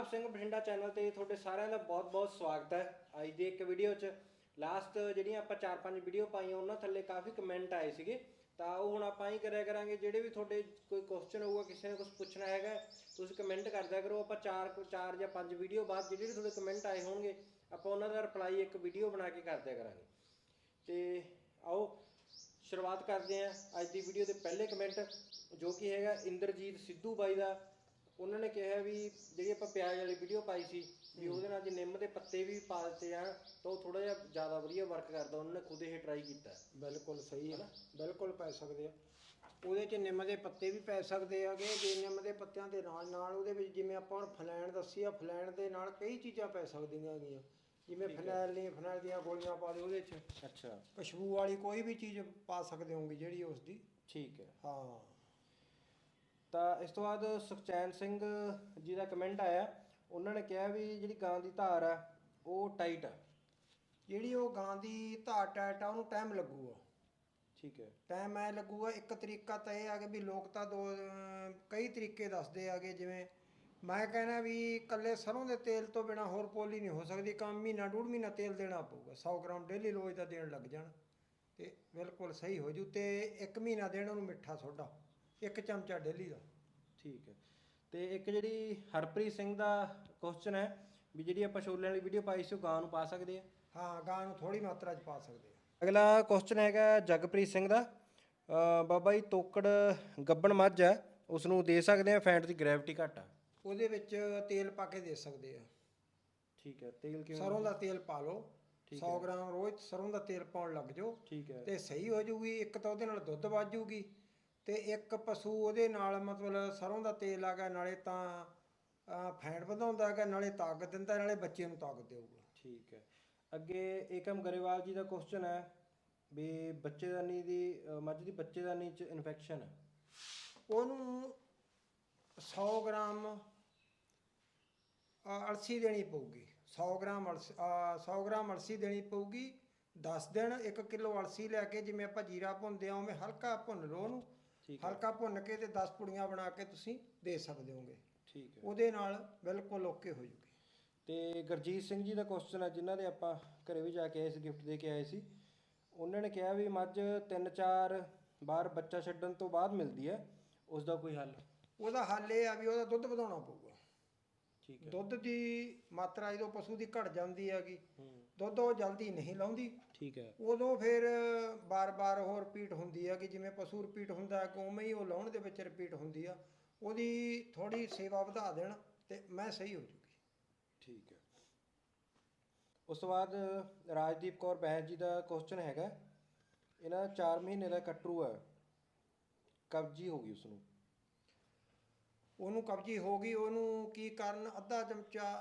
Gulab Singh Bathinda channel ਤੇ ਤੁਹਾਡੇ ਸਾਰਿਆਂ ਦਾ ਬਹੁਤ-ਬਹੁਤ ਸਵਾਗਤ ਹੈ। ਅੱਜ ਦੀ ਇੱਕ ਵੀਡੀਓ 'ਚ ਲਾਸਟ ਜਿਹੜੀਆਂ ਆਪਾਂ 4-5 ਵੀਡੀਓ ਪਾਈਆਂ, ਉਹਨਾਂ ਥੱਲੇ ਕਾਫੀ ਕਮੈਂਟ ਆਏ ਸੀਗੇ। ਤਾਂ ਉਹ ਹੁਣ ਆਪਾਂ ਹੀ ਕਰਿਆ ਕਰਾਂਗੇ, ਜਿਹੜੇ ਵੀ ਤੁਹਾਡੇ ਕੋਈ ਕੁਐਸਚਨ ਹੋਊਗਾ, ਕਿਸੇ ਨੇ ਕੁਝ ਪੁੱਛਣਾ ਹੈਗਾ, ਤੁਸੀਂ ਕਮੈਂਟ ਕਰਦਿਆ ਕਰੋ। ਆਪਾਂ 4 4 ਜਾਂ 5 ਵੀਡੀਓ ਬਾਅਦ ਜਿਹੜੇ ਵੀ ਤੁਹਾਡੇ ਕਮੈਂਟ ਆਏ ਹੋਣਗੇ, ਆਪਾਂ ਉਹਨਾਂ ਦਾ ਰਿਪਲਾਈ ਇੱਕ ਵੀਡੀਓ ਬਣਾ ਕੇ ਕਰਦਿਆ ਕਰਾਂਗੇ। ਤੇ ਆਓ, ਸ਼ੁਰੂਆਤ ਕਰਦੇ ਹਾਂ। ਅੱਜ ਦੀ ਵੀਡੀਓ ਦੇ ਪਹਿਲੇ ਕਮੈਂਟ ਜੋ ਕਿ ਹੈਗਾ ਇੰਦਰਜੀਤ ਸਿੱਧੂ ਬਾਈ ਦਾ। ਉਹਨਾਂ ਨੇ ਕਿਹਾ ਵੀ ਜਿਹੜੀ ਆਪਾਂ ਪਿਆਜ਼ ਵਾਲੀ ਵੀਡੀਓ ਪਾਈ ਸੀ ਵੀ ਉਹਦੇ ਨਾਲ ਜੇ ਨਿੰਮ ਦੇ ਪੱਤੇ ਵੀ ਪਾ ਦਿੱਤੇ ਜਾਣ ਤਾਂ ਉਹ ਥੋੜਾ ਜਿਹਾ ਜ਼ਿਆਦਾ ਵਧੀਆ ਵਰਕ ਕਰਦਾ ਉਹਨਾਂ ਨੇ ਖੁਦ ਇਹ ਟਰਾਈ ਕੀਤਾ। ਬਿਲਕੁਲ ਸਹੀ ਹੈ। ਬਿਲਕੁਲ ਪੈ ਸਕਦੇ ਆ। ਉਹਦੇ ਚ ਨਿੰਮ ਦੇ ਪੱਤੇ ਵੀ ਪੈ ਸਕਦੇ ਆਗੇ ਜੇ ਨਿੰਮ ਦੇ ਪੱਤਿਆਂ ਦੇ ਨਾਲ ਨਾਲ ਉਹਦੇ ਵਿੱਚ ਜਿਵੇਂ ਆਪਾਂ ਹੁਣ ਫਲੈਣ ਦੱਸੀ ਆ ਫਲੈਣ ਦੇ ਨਾਲ ਕਈ ਚੀਜ਼ਾਂ ਪੈ ਸਕਦੀਆਂ ਹੈਗੀਆਂ। ਜਿਵੇਂ ਫਨੈਲ ਨੇ ਫਨੈਲ ਦੀਆਂ ਗੋਲੀਆਂ ਪਾ ਦਿਓ ਉਹਦੇ ਚ। ਅੱਛਾ। ਖੁਸ਼ਬੂ ਵਾਲੀ ਕੋਈ ਵੀ ਚੀਜ਼ ਪਾ ਸਕਦੇ ਹੋਗੇ ਜਿਹੜੀ ਉਸ ਦੀ ਠੀਕ ਹੈ। ਹਾਂ। ਤਾਂ ਇਸ ਤੋਂ ਬਾਅਦ ਸੁਖਚੈਨ ਸਿੰਘ ਜੀ ਦਾ ਕਮੈਂਟ ਆਇਆ। ਉਹਨਾਂ ਨੇ ਕਿਹਾ ਵੀ ਜਿਹੜੀ ਗਾਂ ਦੀ ਧਾਰ ਆ ਉਹ ਟਾਈਟ ਆ। ਜਿਹੜੀ ਉਹ ਗਾਂ ਦੀ ਧਾਰ ਟੈਟ ਆ ਉਹਨੂੰ ਟਾਈਮ ਲੱਗੂਗਾ। ਠੀਕ ਹੈ। ਟਾਈਮ ਐ ਲੱਗੂਗਾ ਇੱਕ ਤਰੀਕਾ ਤਾਂ ਇਹ ਆ ਕਿ ਵੀ ਲੋਕ ਤਾਂ ਦੋ ਕਈ ਤਰੀਕੇ ਦੱਸਦੇ ਆਗੇ ਜਿਵੇਂ ਮੈਂ ਕਹਿੰਦਾ ਵੀ ਕੱਲੇ ਸਰੋਂ ਦੇ ਤੇਲ ਤੋਂ ਬਿਨਾ ਹੋਰ ਪੋਲੀ ਨਹੀਂ ਹੋ ਸਕਦੀ ਕੰਮ ਮਹੀਨਾ ਡੂਢ ਮਹੀਨਾ ਤੇਲ ਦੇਣਾ ਪਊਗਾ। 100 ਗ੍ਰਾਮ ਡੇਲੀ ਰੋਜ਼ ਦਾ ਦੇਣ ਲੱਗ ਜਾਣ। ਤੇ ਬਿਲਕੁਲ ਸਹੀ ਹੋ ਜੂ ਤੇ ਇੱਕ ਮਹੀਨਾ ਦੇਣ ਉਹਨੂੰ ਮਿੱਠਾ ਸੋਡਾ। ਇੱਕ ਚਮਚਾ ਡੇਲੀ ਦਾ। ਠੀਕ ਹੈ। ਤੇ ਇੱਕ ਜਿਹੜੀ ਹਰਪ੍ਰੀਤ ਸਿੰਘ ਦਾ ਕੁਐਸਚਨ ਹੈ ਵੀ ਜਿਹੜੀ ਆਪਾਂ ਛੋਲਿਆਂ ਵਾਲੀ ਵੀਡੀਓ ਪਾਈ ਸੀ ਉਹ ਗਾਂ ਨੂੰ ਪਾ ਸਕਦੇ ਆ? ਹਾਂ ਗਾਂ ਨੂੰ ਥੋੜੀ ਮਾਤਰਾ 'ਚ ਪਾ ਸਕਦੇ ਆ। ਅਗਲਾ ਕੁਐਸਚਨ ਹੈਗਾ ਜਗਪ੍ਰੀਤ ਸਿੰਘ ਦਾ। ਬਾਬਾ ਜੀ ਤੋਕੜ ਗੱਬਣ ਮੱਝ ਹੈ ਉਸ ਨੂੰ ਦੇ ਸਕਦੇ ਆ ਫੈਟ ਦੀ ਗ੍ਰੈਵਿਟੀ ਘੱਟ ਆ? ਉਹਦੇ ਵਿੱਚ ਤੇਲ ਪਾ ਕੇ ਦੇ ਸਕਦੇ ਆ। ਠੀਕ ਹੈ ਤੇਲ ਕਿਵੇਂ ਸਰੋਂ ਦਾ ਤੇਲ ਪਾ ਲਓ। 100 ਗ੍ਰਾਮ ਰੋਜ਼ ਸਰੋਂ ਦਾ ਤੇਲ ਪਾਉਣ ਲੱਗ ਜਾਓ। ਠੀਕ ਹੈ। ਤੇ ਸਹੀ ਹੋ ਜਾਊਗੀ ਇੱਕ ਤਾਂ ਉਹਦੇ ਨਾਲ ਦੁੱਧ ਵੱਧ ਜਾਊਗੀ। ਤੇ ਇੱਕ ਪਸ਼ੂ ਉਹਦੇ ਨਾਲ ਮਤਲਬ ਸਰੋਂ ਦਾ ਤੇਲ ਆ ਗਿਆ ਨਾਲੇ ਤਾਂ ਫੈਟ ਵਧਾਉਂਦਾ ਹੈਗਾ ਨਾਲੇ ਤਾਕਤ ਦਿੰਦਾ ਨਾਲੇ ਬੱਚੇ ਨੂੰ ਤਾਕਤ ਦੇਊਗਾ। ਠੀਕ ਹੈ। ਅੱਗੇ ਏਕਮ ਗਰੇਵਾਲ ਜੀ ਦਾ ਕੁਐਸਚਨ ਹੈ ਵੀ ਬੱਚੇਦਾਨੀ ਦੀ ਅਹ ਮੱਝ ਦੀ ਬੱਚੇਦਾਨੀ ਚ ਇਨਫੈਕਸ਼ਨ ਹੈ। ਉਹਨੂੰ 100 ਗ੍ਰਾਮ ਅਲਸੀ ਦੇਣੀ ਪਊਗੀ। 100 ਗ੍ਰਾਮ ਅਲਸੀ ਅਹ, 100 ਗ੍ਰਾਮ ਅਲਸੀ ਦੇਣੀ ਪਊਗੀ। 10 ਦਿਨ 1 ਕਿਲੋ ਅਲਸੀ ਲੈ ਕੇ ਜਿਵੇਂ ਆਪਾਂ ਜੀਰਾ ਭੁੰਨਦੇ ਆ ਉਵੇਂ ਹਲਕਾ ਭੁੰਨ ਲਓ ਉਹਨੂੰ। ਠੀਕ ਹੈ। ਹਲਕਾ ਭੁੰਨ ਕੇ ਤੇ 10 ਪੁੜੀਆਂ ਬਣਾ ਕੇ ਤੁਸੀਂ ਦੇ ਸਕਦੇ ਹੋਗੇ। ਠੀਕ ਹੈ। ਉਹਦੇ ਨਾਲ ਬਿਲਕੁਲ ਓਕੇ ਹੋ ਜੂਗੀ। ਤੇ ਗੁਰਜੀਤ ਸਿੰਘ ਜੀ ਦਾ ਕੁਐਸਚਨ ਹੈ ਜਿਨ੍ਹਾਂ ਦੇ ਆਪਾਂ ਘਰੇ ਵੀ ਜਾ ਕੇ ਆਏ ਸੀ ਗਿਫਟ ਦੇ ਕੇ ਆਏ ਸੀ। ਉਹਨਾਂ ਨੇ ਕਿਹਾ ਵੀ ਮੱਝ 3-4 ਵਾਰ ਬੱਚਾ ਛੱਡਣ ਤੋਂ ਬਾਅਦ ਮਿਲਦੀ ਹੈ। ਉਸ ਦਾ ਕੋਈ ਹੱਲ? ਉਹਦਾ ਹੱਲ ਇਹ ਆ ਵੀ ਉਹਦਾ ਦੁੱਧ ਵਧਾਉਣਾ ਪਊਗਾ। ਠੀਕ ਹੈ। ਦੁੱਧ ਦੀ ਮਾਤਰਾ ਜਦੋਂ ਪਸ਼ੂ ਦੀ ਘਟ ਜਾਂਦੀ ਹੈਗੀ ਦੁੱਧ ਉਹ ਜਲਦੀ ਨਹੀਂ ਲਾਉਂਦੀ। ਠੀਕ ਹੈ। ਉਦੋਂ ਫਿਰ ਬਾਰ-ਬਾਰ ਉਹ ਰਿਪੀਟ ਹੁੰਦੀ ਹੈ ਕਿ ਜਿਵੇਂ ਪਸ਼ੂ ਰਿਪੀਟ ਹੁੰਦਾ ਹੈ ਉਵੇਂ ਹੀ ਉਹ ਲਾਉਣ ਦੇ ਵਿੱਚ ਰਿਪੀਟ ਹੁੰਦੀ ਆ ਉਹਦੀ ਥੋੜੀ ਸੇਵਾ ਵਧਾ ਦੇਣ ਤੇ ਮੈਂ ਸਹੀ ਹੋ ਜੂਗੀ। ਠੀਕ ਹੈ। ਉਸ ਤੋਂ ਬਾਅਦ ਰਾਜਦੀਪ ਕੌਰ ਬਹਿਨ ਜੀ ਦਾ ਕੁਐਸਚਨ ਹੈਗਾ। ਇਹਨਾਂ ਦਾ 4 ਮਹੀਨੇ ਦਾ ਕਟਰੂ ਹੈ। ਕਬਜੀ ਹੋ ਗਈ ਉਸ ਨੂੰ ਉਹਨੂੰ ਕਬਜੀ ਹੋ ਗਈ ਉਹਨੂੰ ਕੀ ਕਰਨ ਅੱਧਾ ਚਮਚਾ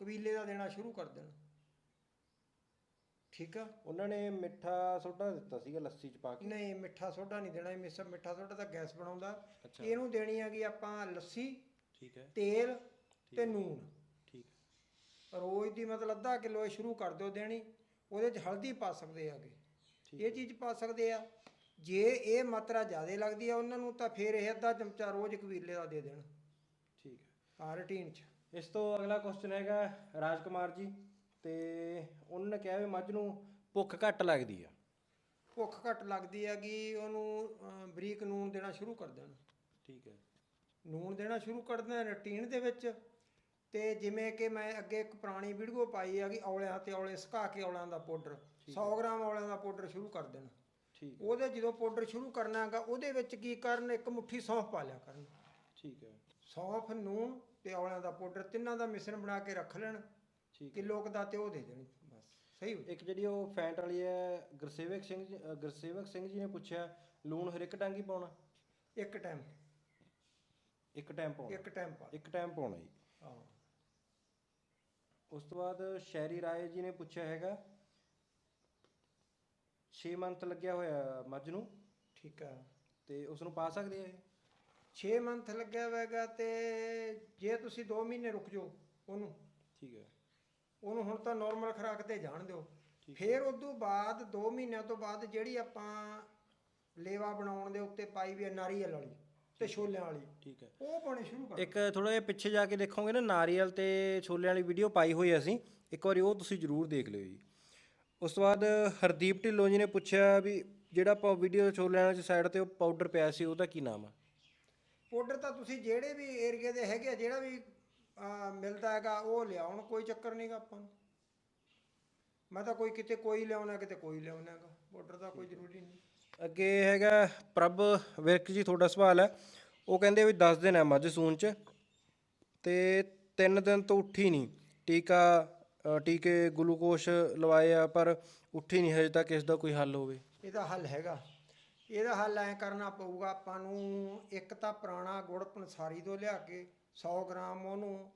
ਕਬੀਲੇ ਦਾ ਦੇਣਾ ਸ਼ੁਰੂ ਕਰ ਦੇਣ। ਠੀਕ ਆ? ਉਹਨਾਂ ਨੇ ਮਿੱਠਾ ਸੋਡਾ ਦਿੱਤਾ ਸੀਗਾ ਲੱਸੀ ਚ ਪਾ ਕੇ? ਨਹੀਂ ਮਿੱਠਾ ਸੋਡਾ ਨਹੀਂ ਦੇਣਾ ਇਹ ਮਿੱਠਾ ਮਿੱਠਾ ਸੋਡਾ ਤਾਂ ਗੈਸ ਬਣਾਉਂਦਾ। ਅੱਛਾ। ਇਹਨੂੰ ਦੇਣੀ ਹੈਗੀ ਆਪਾਂ ਲੱਸੀ ਠੀਕ ਹੈ। ਤੇਲ ਤੇ ਨੂਨ ਠੀਕ ਹੈ। ਰੋਜ਼ ਦੀ ਮਤਲਬ ਅੱਧਾ ਕਿਲੋ ਇਹ ਸ਼ੁਰੂ ਕਰ ਦਿਓ ਦੇਣੀ ਉਹਦੇ 'ਚ ਹਲਦੀ ਪਾ ਸਕਦੇ ਆਗੇ ਇਹ ਚੀਜ਼ ਪਾ ਸਕਦੇ ਆ। ਜੇ ਇਹ ਮਾਤਰਾ ਜ਼ਿਆਦਾ ਲੱਗਦੀ ਆ ਉਹਨਾਂ ਨੂੰ ਤਾਂ ਫਿਰ ਇਹ ਅੱਧਾ ਚਮਚਾ ਰੋਜ਼ ਕਬੀਲੇ ਦਾ ਦੇ ਦੇਣ। ਠੀਕ ਹੈ। ਆ ਰੂਟੀਨ 'ਚ। ਇਸ ਤੋਂ ਅਗਲਾ ਕੁਐਸਚਨ ਹੈਗਾ ਰਾਜਕੁਮਾਰ ਜੀ ਤੇ ਉਹਨਾਂ ਨੇ ਕਿਹਾ ਵੀ ਮੱਝ ਨੂੰ ਭੁੱਖ ਘੱਟ ਲੱਗਦੀ ਆ। ਭੁੱਖ ਘੱਟ ਲੱਗਦੀ ਹੈਗੀ ਉਹਨੂੰ ਅਮ, ਬਰੀਕ ਨੂਨ ਦੇਣਾ ਸ਼ੁਰੂ ਕਰ ਦੇਣ। ਠੀਕ ਹੈ। ਨੂਨ ਦੇਣਾ ਸ਼ੁਰੂ ਕਰ ਦੇਣਾ ਰੂਟੀਨ ਦੇ ਵਿੱਚ ਤੇ ਜਿਵੇਂ ਕਿ ਮੈਂ ਅੱਗੇ ਇੱਕ ਪੁਰਾਣੀ ਵੀਡੀਓ ਪਾਈ ਹੈਗੀ ਔਲਿਆਂ ਤੇ ਔਲੇ ਸੁਕਾ ਕੇ ਔਲਿਆਂ ਦਾ ਪਾਊਡਰ 100 ਗ੍ਰਾਮ ਔਲਿਆਂ ਦਾ ਪਾਊਡਰ ਸ਼ੁਰੂ ਕਰ ਦੇਣਾ। ਠੀਕ ਉਹਦੇ ਜਦੋਂ ਪਾਊਡਰ ਸ਼ੁਰੂ ਕਰਨਾ ਹੈਗਾ ਉਹਦੇ ਵਿੱਚ ਕੀ ਕਰਨ? ਇੱਕ ਮੁੱਠੀ ਸੌਂਫ ਪਾ ਲਿਆ ਕਰਨ। ਠੀਕ ਹੈ। ਸੌਂਫ ਨੂਨ ਤੇ ਔਲਿਆਂ ਦਾ ਪਾਊਡਰ ਤਿੰਨਾਂ ਦਾ ਮਿਸ਼ਰਣ ਬਣਾ ਕੇ ਰੱਖ ਲੈਣ। ਠੀਕ ਕਿਲੋ ਕੁ ਦਾ ਤੇ ਉਹ ਦੇ ਦੇਣੀ। ਬਸ ਸਹੀ ਹੋ ਜਾਊ। ਇੱਕ ਜਿਹੜੀ ਉਹ ਫੈਂਟ ਵਾਲੀ ਹੈ ਗੁਰਸੇਵਕ ਸਿੰਘ ਜੀ ਅ, ਗੁਰਸੇਵਕ ਸਿੰਘ ਜੀ ਨੇ ਪੁੱਛਿਆ ਲੂਣ ਹਰ ਇੱਕ ਟਾਂਗੀ ਪਾਉਣਾ? ਇੱਕ ਟਾਈਮ। ਇੱਕ ਟਾਈਮ ਪਾਉਣਾ। ਇੱਕ ਟਾਈਮ ਪਾ ਇੱਕ ਟਾਈਮ ਪਾਉਣਾ ਜੀ। ਹਾਂ। ਉਸ ਤੋਂ ਬਾਅਦ ਸ਼ੈਰੀ ਰਾਏ ਜੀ ਨੇ ਪੁੱਛਿਆ ਹੈਗਾ 6 ਮੰਥ ਲੱਗਿਆ ਹੋਇਆ ਮੱਝ ਨੂੰ। ਠੀਕ ਆ। ਤੇ ਉਸ ਨੂੰ ਪਾ ਸਕਦੇ ਆ ਇਹ? 6 ਮੰਥ ਲੱਗਿਆ ਹੋਵੇਗਾ ਤੇ ਜੇ ਤੁਸੀਂ 2 ਮਹੀਨੇ ਰੁਕ ਜਾਓ ਉਹਨੂੰ। ਠੀਕ ਹੈ। ਉਹਨੂੰ ਹੁਣ ਤਾਂ ਨਾਰਮਲ ਖੁਰਾਕ ਤੇ ਜਾਣ ਦਿਓ। ਠੀਕ ਫਿਰ ਉਦੋਂ ਬਾਅਦ 2 ਮਹੀਨਿਆਂ ਤੋਂ ਬਾਅਦ ਜਿਹੜੀ ਆਪਾਂ ਲੇਵਾ ਬਣਾਉਣ ਦੇ ਉੱਤੇ ਪਾਈ ਵੀ ਹੈ ਨਾਰੀਅਲ ਵਾਲੀ ਤੇ ਛੋਲਿਆਂ ਵਾਲੀ ਠੀਕ ਹੈ। ਉਹ ਪਾਉਣੇ ਸ਼ੁਰੂ ਕਰ ਇੱਕ ਥੋੜਾ ਜਿਹਾ ਪਿੱਛੇ ਜਾ ਕੇ ਦੇਖੋਗੇ ਨਾ ਨਾਰੀਅਲ ਤੇ ਛੋਲੇ ਵਾਲੀ ਵੀਡੀਓ ਪਾਈ ਹੋਈ ਅਸੀਂ। ਇੱਕ ਵਾਰੀ ਉਹ ਤੁਸੀਂ ਜਰੂਰ ਦੇਖ ਲਿਓ ਜੀ। ਉਸ ਤੋਂ ਬਾਅਦ ਹਰਦੀਪ ਢਿੱਲੋਂ ਜੀ ਨੇ ਪੁੱਛਿਆ ਵੀ ਜਿਹੜਾ ਆਪਾਂ ਵੀਡੀਓ ਛੋਲਿਆਂ ਵਾਲੀ ਸਾਈਡ ਤੇ ਉਹ ਪਾਊਡਰ ਪਿਆ ਸੀ ਉਹਦਾ ਕੀ ਨਾਮ ਆ? ਪਾਊਡਰ ਤਾਂ ਤੁਸੀਂ ਜਿਹੜੇ ਵੀ ਏਰੀਏ ਦੇ ਹੈਗੇ ਆ, ਜਿਹੜਾ ਵੀ ਅਹ, ਮਿਲਦਾ ਹੈਗਾ ਉਹ ਲਿਆਉਣ ਕੋਈ ਚੱਕਰ ਨਹੀਂਗਾ ਆਪਾਂ ਨੂੰ। ਮੈਂ ਤਾਂ ਕੋਈ ਕਿਤੇ ਕੋਈ ਲਿਆਉਣਾ ਕਿਤੇ ਕੋਈ ਲਿਆਉਣਾ ਹੈਗਾ ਪਾਊਡਰ ਦਾ ਕੋਈ ਜ਼ਰੂਰੀ ਨਹੀਂ ਅੱਗੇ ਹੈਗਾ ਪ੍ਰਭ ਵਿਰਕ ਜੀ ਤੁਹਾਡਾ ਸਵਾਲ ਹੈ। ਉਹ ਕਹਿੰਦੇ ਵੀ 10 ਦਿਨ ਹੈ ਮੱਝ ਸੂਣ ਚ ਤੇ 3 ਦਿਨ ਤੋਂ ਉੱਠੀ ਨਹੀਂ ਟੀਕਾ ਟੀਕੇ ਗਲੂਕੋਸ਼ ਲਵਾਏ ਆ ਪਰ ਉੱਠੀ ਨਹੀਂ ਹਜੇ ਤੱਕ ਇਸ ਦਾ ਕੋਈ ਹੱਲ ਹੋਵੇ। ਇਹਦਾ ਹੱਲ ਹੈਗਾ। ਇਹਦਾ ਹੱਲ ਐ ਕਰਨਾ ਪਊਗਾ ਆਪਾਂ ਨੂੰ ਇੱਕ ਤਾਂ ਪੁਰਾਣਾ ਗੁੜ ਪੰਸਾਰੀ ਤੋਂ ਲਿਆ ਕੇ 100 ਗ੍ਰਾਮ ਉਹਨੂੰ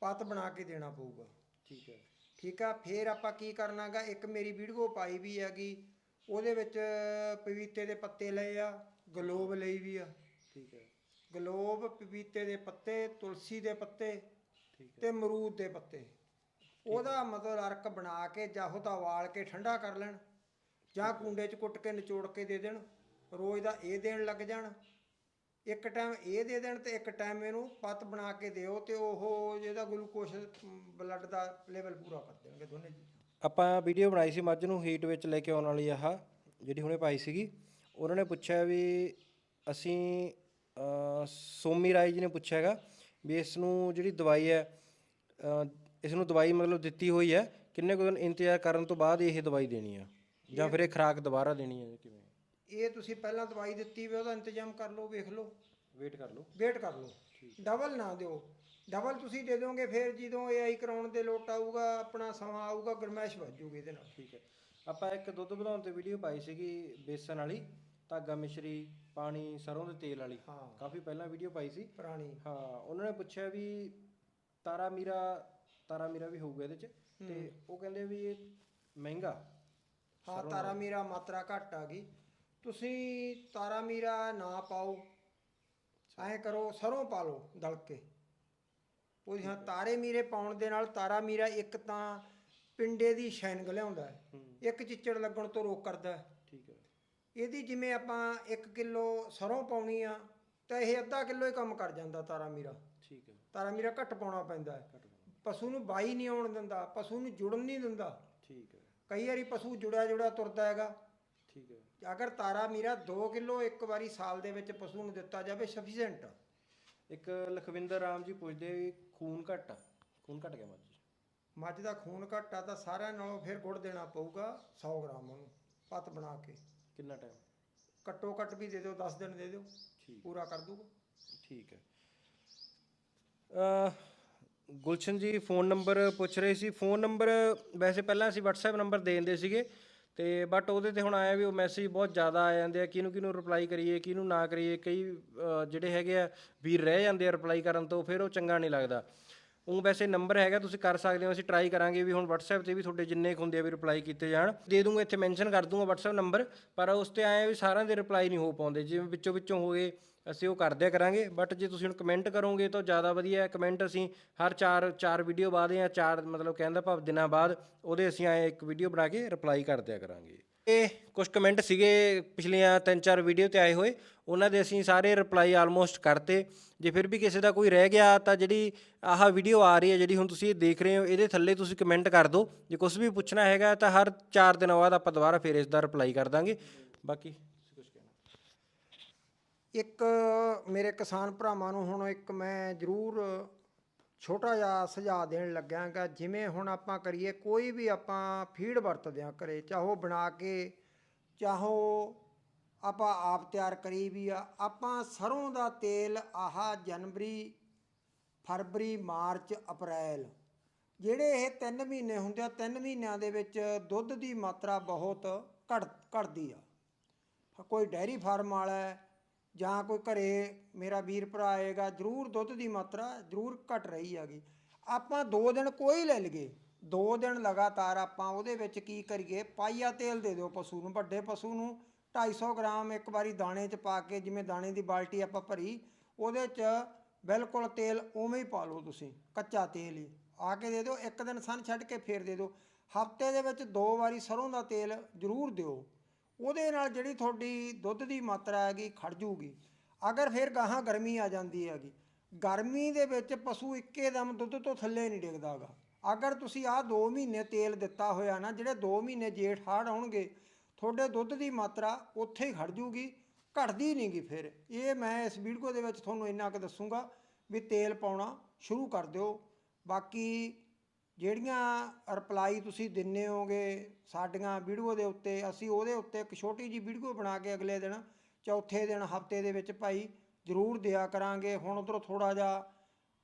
ਪਤ ਬਣਾ ਕੇ ਦੇਣਾ ਪਊਗਾ। ਠੀਕ ਹੈ। ਠੀਕ ਆ? ਫੇਰ ਆਪਾਂ ਕੀ ਕਰਨਾਗਾ ਇੱਕ ਮੇਰੀ ਵੀਡੀਓ ਪਾਈ ਵੀ ਹੈਗੀ ਉਹਦੇ ਵਿੱਚ ਪਪੀਤੇ ਦੇ ਪੱਤੇ ਲਏ ਆ ਗਲੋਬ ਲਈ ਵੀ ਆ। ਠੀਕ ਹੈ। ਗਲੋਬ ਪਪੀਤੇ ਦੇ ਪੱਤੇ ਤੁਲਸੀ ਦੇ ਪੱਤੇ ਠੀਕ ਤੇ ਅਮਰੂਦ ਦੇ ਪੱਤੇ। ਉਹਦਾ ਮਤਲਬ ਅਰਕ ਬਣਾ ਕੇ ਜਾਂ ਉਹ ਤਾਂ ਉਬਾਲ ਕੇ ਠੰਡਾ ਕਰ ਲੈਣ ਜਾਂ ਕੁੰਡੇ 'ਚ ਕੁੱਟ ਕੇ ਨਿਚੋੜ ਕੇ ਦੇ ਦੇਣ ਰੋਜ਼ ਦਾ ਇਹ ਦੇਣ ਲੱਗ ਜਾਣ। ਇੱਕ ਟਾਈਮ ਇਹ ਦੇ ਦੇਣ ਤੇ ਇੱਕ ਟਾਈਮ ਇਹਨੂੰ ਪੱਤ ਬਣਾ ਕੇ ਦਿਓ ਤੇ ਉਹ ਜਿਹਦਾ ਗਲੂਕੋਸ਼ ਬਲੱਡ ਦਾ ਲੈਵਲ ਪੂਰਾ ਕਰ ਦੇਣਗੇ ਦੋਨੇ ਚੀਜ਼ਾਂ। ਆਪਾਂ ਵੀਡੀਓ ਬਣਾਈ ਸੀ ਮੱਝ ਨੂੰ ਹੀਟ ਵਿੱਚ ਲੈ ਕੇ ਆਉਣ ਵਾਲੀ ਆਹ ਜਿਹੜੀ ਹੁਣੇ ਪਾਈ ਸੀਗੀ। ਉਹਨਾਂ ਨੇ ਪੁੱਛਿਆ ਵੀ ਅਸੀਂ ਸੋਮੀ ਰਾਏ ਜੀ ਨੇ ਪੁੱਛਿਆ ਹੈਗਾ ਵੀ ਇਸ ਨੂੰ ਜਿਹੜੀ ਦਵਾਈ ਹੈ ਇਸ ਨੂੰ ਦਵਾਈ ਮਤਲਬ ਦਿੱਤੀ ਹੋਈ ਹੈ ਕਿੰਨੇ ਕੁ ਦਿਨ ਇੰਤਜ਼ਾਰ ਕਰਨ ਤੋਂ ਬਾਅਦ ਇਹ ਦਵਾਈ ਦੇਣੀ ਆ? ਜਾਂ ਫਿਰ ਇਹ ਖੁਰਾਕ ਦੁਬਾਰਾ ਦੇਣੀ ਹੈ ਜਾਂ ਕਿਵੇਂ? ਇਹ ਤੁਸੀਂ ਪਹਿਲਾਂ ਦਵਾਈ ਦਿੱਤੀ ਵੀ ਉਹਦਾ ਇੰਤਜ਼ਾਮ ਕਰ ਲਓ ਵੇਖ ਲਓ। ਵੇਟ ਕਰ ਲਓ। ਵੇਟ ਕਰ ਲਓ। ਡਬਲ ਨਾ ਦਿਓ। ਡਬਲ ਤੁਸੀਂ ਦੇ ਦੋਗੇ ਫਿਰ ਜਦੋਂ ਏਆਈ ਕਰਾਉਣ ਦੇ ਲੋਟ ਆਊਗਾ ਆਪਣਾ ਸਮਾਂ ਆਊਗਾ ਗਰਮੈਸ਼ ਵੱਜੂਗੀ ਇਹਦੇ ਨਾਲ। ਠੀਕ ਹੈ। ਆਪਾਂ ਇੱਕ ਦੁੱਧ ਬਣਾਉਣ ਤੇ ਵੀਡੀਓ ਪਾਈ ਸੀਗੀ ਬੇਸਨ ਵਾਲੀ ਧਾਗਾ ਮਿਸ਼ਰੀ ਪਾਣੀ ਸਰੋਂ ਦੇ ਤੇਲ ਵਾਲੀ। ਹਾਂ। ਕਾਫੀ ਪਹਿਲਾਂ ਵੀਡੀਓ ਪਾਈ ਸੀ। ਪੁਰਾਣੀ। ਹਾਂ ਉਹਨਾਂ ਨੇ ਪੁੱਛਿਆ ਵੀ ਤਾਰਾ ਮੀਰਾ ਤਾਰਾ ਮੀਰਾ ਵੀ ਹੋਊਗਾ ਇਹਦੇ ਚ। ਤੇ ਉਹ ਕਹਿੰਦੇ ਵੀ ਇਹ ਮਹਿੰਗਾ। ਹਾਂ ਤਾਰਾ ਮੀਰਾ ਮਾਤਰਾ ਘੱਟ ਆ ਗਈ। ਤੁਸੀਂ ਤਾਰਾ ਮੀਰਾ ਨਾ ਪਾਓ ਐਂ ਕਰੋ ਸਰੋਂ ਪਾ ਲਓ ਦਲ ਕੇ ਉਹਦੀ ਹਾਂ ਤਾਰੇ ਮੀਰੇ ਪਾਉਣ ਦੇ ਨਾਲ ਤਾਰਾ ਮੀਰਾ ਇੱਕ ਤਾਂ ਪਿੰਡੇ ਦੀ ਸ਼ੈਨਗ ਲਿਆਉਂਦਾ ਹੈ। ਇੱਕ ਚਿੱਚੜ ਲੱਗਣ ਤੋਂ ਰੋਕ ਕਰਦਾ ਹੈ। ਠੀਕ ਹੈ। ਇਹਦੀ ਜਿਵੇਂ ਆਪਾਂ 1 ਕਿਲੋ ਸਰੋਂ ਪਾਉਣੀ ਆ ਤਾਂ ਇਹ ਅੱਧਾ ਕਿਲੋ ਹੀ ਕੰਮ ਕਰ ਜਾਂਦਾ ਤਾਰਾ ਮੀਰਾ ਠੀਕ ਹੈ। ਤਾਰਾ ਮੀਰਾ ਘੱਟ ਪਾਉਣਾ ਪੈਂਦਾ ਹੈ। ਪਸ਼ੂ ਨੂੰ ਬਾਈ ਨਹੀਂ ਆਉਣ ਦਿੰਦਾ ਪਸ਼ੂ ਨੂੰ ਜੁੜਨ ਨਹੀਂ ਦਿੰਦਾ। ਠੀਕ ਹੈ। ਕਈ ਵਾਰੀ ਪਸ਼ੂ ਜੁੜਿਆ ਜੁੜਿਆ ਤੁਰਦਾ ਹੈਗਾ। ਠੀਕ ਹੈ। ਅਗਰ ਤਾਰਾ ਮੀਰਾ 2 ਕਿਲੋ ਇੱਕ ਵਾਰੀ ਸਾਲ ਦੇ ਵਿੱਚ ਪਸ਼ੂ ਨੂੰ ਦਿੱਤਾ ਜਾਵੇ ਸਫੀਸ਼ੀਐਂਟ ਇੱਕ ਲਖਵਿੰਦਰ ਰਾਮ ਜੀ ਪੁੱਛਦੇ ਖੂਨ ਘੱਟ ਖੂਨ ਘਟ ਗਿਆ ਮੱਝ। ਮੱਝ ਦਾ ਖੂਨ ਘੱਟ ਤਾਂ ਸਾਰਿਆਂ ਨਾਲੋਂ ਫਿਰ ਗੁੜ ਦੇਣਾ ਪਊਗਾ 100 ਗ੍ਰਾਮ ਉਹਨੂੰ ਪੱਤ ਬਣਾ ਕੇ। ਕਿੰਨਾ ਟਾਈਮ ਘੱਟੋ ਘੱਟ ਵੀ ਦੇ ਦਿਓ 10 ਦਿਨ ਦੇ ਦਿਓ। ਠੀਕ। ਪੂਰਾ ਕਰ ਦੂਗਾ ਠੀਕ ਹੈ। ਅ ਗੁਲਸ਼ਨ ਜੀ ਫੋਨ ਨੰਬਰ ਪੁੱਛ ਰਹੇ ਸੀ। ਫੋਨ ਨੰਬਰ ਵੈਸੇ ਪਹਿਲਾਂ ਅਸੀਂ WhatsApp ਨੰਬਰ ਦੇ ਦਿੰਦੇ ਸੀਗੇ ਤੇ ਬਟ ਉਹਦੇ ਤੇ ਹੁਣ ਆਇਆ ਵੀ ਉਹ ਮੈਸੇਜ ਬਹੁਤ ਜ਼ਿਆਦਾ ਆ ਜਾਂਦੇ ਆ। ਕਿਹਨੂੰ ਕਿਹਨੂੰ ਰਿਪਲਾਈ ਕਰੀਏ, ਕਿਹਨੂੰ ਨਾ ਕਰੀਏ। ਕਈ ਜਿਹੜੇ ਹੈਗੇ ਆ ਵੀਰ ਰਹਿ ਜਾਂਦੇ ਆ ਰਿਪਲਾਈ ਕਰਨ ਤੋਂ, ਫਿਰ ਉਹ ਚੰਗਾ ਨਹੀਂ ਲੱਗਦਾ। ਉਹ ਵੈਸੇ ਨੰਬਰ ਹੈਗਾ, ਤੁਸੀਂ ਕਰ ਸਕਦੇ ਹੋ। ਅਸੀਂ ਟਰਾਈ ਕਰਾਂਗੇ ਵੀ ਹੁਣ WhatsApp ਤੇ ਵੀ ਤੁਹਾਡੇ ਜਿੰਨੇ ਕੁ ਹੁੰਦੇ ਆ ਵੀ ਰਿਪਲਾਈ ਕੀਤੇ ਜਾਣ। ਦੇ ਦੂੰਗਾ, ਇੱਥੇ ਮੈਂਸ਼ਨ ਕਰ ਦੂੰਗਾ WhatsApp ਨੰਬਰ, ਪਰ ਉਸ ਤੇ ਆਏ ਵੀ ਸਾਰਿਆਂ ਦੇ ਰਿਪਲਾਈ ਨਹੀਂ ਹੋ ਪਾਉਂਦੇ। ਜਿਵੇਂ ਵਿੱਚੋਂ ਵਿੱਚੋਂ ਹੋ ਗਏ। ਅਸੀਂ ਉਹ ਕਰਦਿਆ ਕਰਾਂਗੇ ਬਟ ਜੇ ਤੁਸੀਂ ਹੁਣ ਕਮੈਂਟ ਕਰੋਗੇ ਤਾਂ ਜ਼ਿਆਦਾ ਵਧੀਆ ਹੈ। ਕਮੈਂਟ ਅਸੀਂ ਹਰ ਚਾਰ ਚਾਰ ਵੀਡੀਓ ਬਾਅਦ ਜਾਂ ਚਾਰ ਮਤਲਬ ਕਹਿੰਦਾ ਭਾਵ ਦਿਨਾਂ ਬਾਅਦ ਉਹਦੇ ਅਸੀਂ ਆਏ ਇੱਕ ਵੀਡੀਓ ਬਣਾ ਕੇ ਰਿਪਲਾਈ ਕਰਦਿਆ ਕਰਾਂਗੇ। ਇਹ ਕੁਝ ਕਮੈਂਟ ਸੀਗੇ ਪਿਛਲੀਆਂ ਤਿੰਨ ਚਾਰ ਵੀਡੀਓ ਤੇ ਆਏ ਹੋਏ, ਉਹਨਾਂ ਦੇ ਅਸੀਂ ਸਾਰੇ ਰਿਪਲਾਈ ਆਲਮੋਸਟ ਕਰਤੇ। ਜੇ ਫਿਰ ਵੀ ਕਿਸੇ ਦਾ ਕੋਈ ਰਹਿ ਗਿਆ ਤਾਂ ਜਿਹੜੀ ਆਹ ਵੀਡੀਓ ਆ ਰਹੀ ਹੈ, ਜਿਹੜੀ ਹੁਣ ਤੁਸੀਂ ਇਹ ਦੇਖ ਰਹੇ ਹੋ, ਇਹਦੇ ਥੱਲੇ ਤੁਸੀਂ ਕਮੈਂਟ ਕਰ ਦਿਓ। ਜੇ ਕੁਝ ਵੀ ਪੁੱਛਣਾ ਹੈਗਾ ਤਾਂ ਹਰ 4 ਦਿਨਾਂ ਬਾਅਦ ਆਪਾਂ ਦੁਬਾਰਾ ਫਿਰ ਇਸ ਦਾ ਰਿਪਲਾਈ ਕਰ ਦਾਂਗੇ। ਬਾਕੀ ਇੱਕ ਮੇਰੇ ਕਿਸਾਨ ਭਰਾਵਾਂ ਨੂੰ ਹੁਣ ਇੱਕ ਮੈਂ ਜ਼ਰੂਰ ਛੋਟਾ ਜਿਹਾ ਸੁਝਾਅ ਦੇਣ ਲੱਗਿਆਗਾ, ਜਿਵੇਂ ਹੁਣ ਆਪਾਂ ਕਰੀਏ ਕੋਈ ਵੀ ਆਪਾਂ ਫੀਡ ਵਰਤਦੇ ਆ ਘਰੇ, ਚਾਹੋ ਬਣਾ ਕੇ, ਚਾਹੋ ਆਪਾਂ ਆਪ ਤਿਆਰ ਕਰੀ ਵੀ ਆ, ਆਪਾਂ ਸਰੋਂ ਦਾ ਤੇਲ ਆਹ ਜਨਵਰੀ, ਫਰਵਰੀ, ਮਾਰਚ, ਅਪ੍ਰੈਲ, ਜਿਹੜੇ ਇਹ 3 ਮਹੀਨੇ ਹੁੰਦੇ ਆ 3 ਮਹੀਨਿਆਂ ਦੇ ਵਿੱਚ ਦੁੱਧ ਦੀ ਮਾਤਰਾ ਬਹੁਤ ਘਟ ਘਟਦੀ ਆ। ਕੋਈ ਡੈਰੀ ਫਾਰਮ ਵਾਲਾ ਜਾਂ ਕੋਈ ਘਰੇ ਮੇਰਾ ਵੀਰ ਭਰਾ ਆਏਗਾ, ਜ਼ਰੂਰ ਦੁੱਧ ਦੀ ਮਾਤਰਾ ਜ਼ਰੂਰ ਘਟ ਰਹੀ ਹੈਗੀ। ਆਪਾਂ 2 ਦਿਨ ਕੋਈ ਲੈ ਲਈਏ 2 ਦਿਨ ਲਗਾਤਾਰ ਆਪਾਂ ਉਹਦੇ ਵਿੱਚ ਕੀ ਕਰੀਏ, ਪਾਈਆ ਤੇਲ ਦੇ ਦਿਓ ਪਸ਼ੂ ਨੂੰ, ਵੱਡੇ ਪਸ਼ੂ ਨੂੰ 250 ਗ੍ਰਾਮ ਇੱਕ ਵਾਰੀ ਦਾਣੇ 'ਚ ਪਾ ਕੇ, ਜਿਵੇਂ ਦਾਣੇ ਦੀ ਬਾਲਟੀ ਆਪਾਂ ਭਰੀ, ਉਹਦੇ 'ਚ ਬਿਲਕੁਲ ਤੇਲ ਉਵੇਂ ਹੀ ਪਾ ਲਓ ਤੁਸੀਂ, ਕੱਚਾ ਤੇਲ ਹੀ। ਆ ਕੇ ਦੇ ਦਿਓ, ਇੱਕ ਦਿਨ ਸਨ ਛੱਡ ਕੇ ਫੇਰ ਦੇ ਦਿਓ। ਹਫ਼ਤੇ ਦੇ ਵਿੱਚ ਦੋ ਵਾਰੀ ਸਰੋਂ ਦਾ ਤੇਲ ਜ਼ਰੂਰ ਦਿਓ। ਉਹਦੇ ਨਾਲ ਜਿਹੜੀ ਤੁਹਾਡੀ ਦੁੱਧ ਦੀ ਮਾਤਰਾ ਹੈਗੀ ਖੜ ਜੂਗੀ। ਅਗਰ ਫਿਰ ਗਾਹਾਂ ਗਰਮੀ ਆ ਜਾਂਦੀ ਹੈਗੀ, ਗਰਮੀ ਦੇ ਵਿੱਚ ਪਸ਼ੂ ਇੱਕੇ ਦਮ ਦੁੱਧ ਤੋਂ ਥੱਲੇ ਨਹੀਂ ਡਿੱਗਦਾਗਾ। ਅਗਰ ਤੁਸੀਂ ਆਹ 2 ਮਹੀਨੇ ਤੇਲ ਦਿੱਤਾ ਹੋਇਆ ਨਾ, ਜਿਹੜੇ 2 ਮਹੀਨੇ ਜੇਠ ਹਾੜ ਆਉਣਗੇ, ਤੁਹਾਡੇ ਦੁੱਧ ਦੀ ਮਾਤਰਾ ਉੱਥੇ ਹੀ ਖੜ ਜੂਗੀ, ਘਟਦੀ ਨਹੀਂਗੀ ਫਿਰ। ਇਹ ਮੈਂ ਇਸ ਵੀਡੀਓ ਦੇ ਵਿੱਚ ਤੁਹਾਨੂੰ ਇੰਨਾ ਕੁ ਦੱਸੂਗਾ ਵੀ ਤੇਲ ਪਾਉਣਾ ਸ਼ੁਰੂ ਕਰ ਦਿਓ। ਬਾਕੀ ਜਿਹੜੀਆਂ ਰਿਪਲਾਈ ਤੁਸੀਂ ਦਿੰਨੇ ਹੋਗੇ ਸਾਡੀਆਂ ਵੀਡੀਓ ਦੇ ਉੱਤੇ, ਅਸੀਂ ਉਹਦੇ ਉੱਤੇ ਇੱਕ ਛੋਟੀ ਜੀ ਵੀਡੀਓ ਬਣਾ ਕੇ ਅਗਲੇ ਦਿਨ, ਚੌਥੇ ਦਿਨ ਹਫ਼ਤੇ ਦੇ ਵਿੱਚ ਭਾਈ ਜ਼ਰੂਰ ਦਿਆ ਕਰਾਂਗੇ। ਹੁਣ ਉਧਰੋਂ ਥੋੜਾ ਜਿਹਾ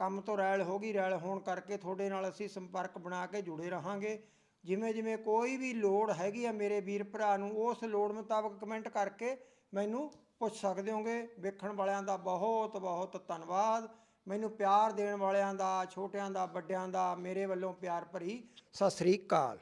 ਕੰਮ ਤੋਂ ਰੈਲ ਹੋ ਗਈ, ਰੈਲ ਹੋਣ ਕਰਕੇ ਤੁਹਾਡੇ ਨਾਲ ਅਸੀਂ ਸੰਪਰਕ ਬਣਾ ਕੇ ਜੁੜੇ ਰਹਾਂਗੇ। ਜਿਵੇਂ ਜਿਵੇਂ ਕੋਈ ਵੀ ਲੋੜ ਹੈਗੀ ਆ ਮੇਰੇ ਵੀਰ ਭਰਾ ਨੂੰ, ਉਸ ਲੋੜ ਮੁਤਾਬਕ ਕਮੈਂਟ ਕਰਕੇ ਮੈਨੂੰ ਪੁੱਛ ਸਕਦੇ ਹੋਗੇ। ਵੇਖਣ ਵਾਲਿਆਂ ਦਾ ਬਹੁਤ ਬਹੁਤ ਧੰਨਵਾਦ। ਮੈਨੂੰ ਪਿਆਰ ਦੇਣ ਵਾਲਿਆਂ ਦਾ, ਛੋਟਿਆਂ ਦਾ, ਵੱਡਿਆਂ ਦਾ, ਮੇਰੇ ਵੱਲੋਂ ਪਿਆਰ ਭਰੀ ਸਤਿ ਸ੍ਰੀ ਅਕਾਲ।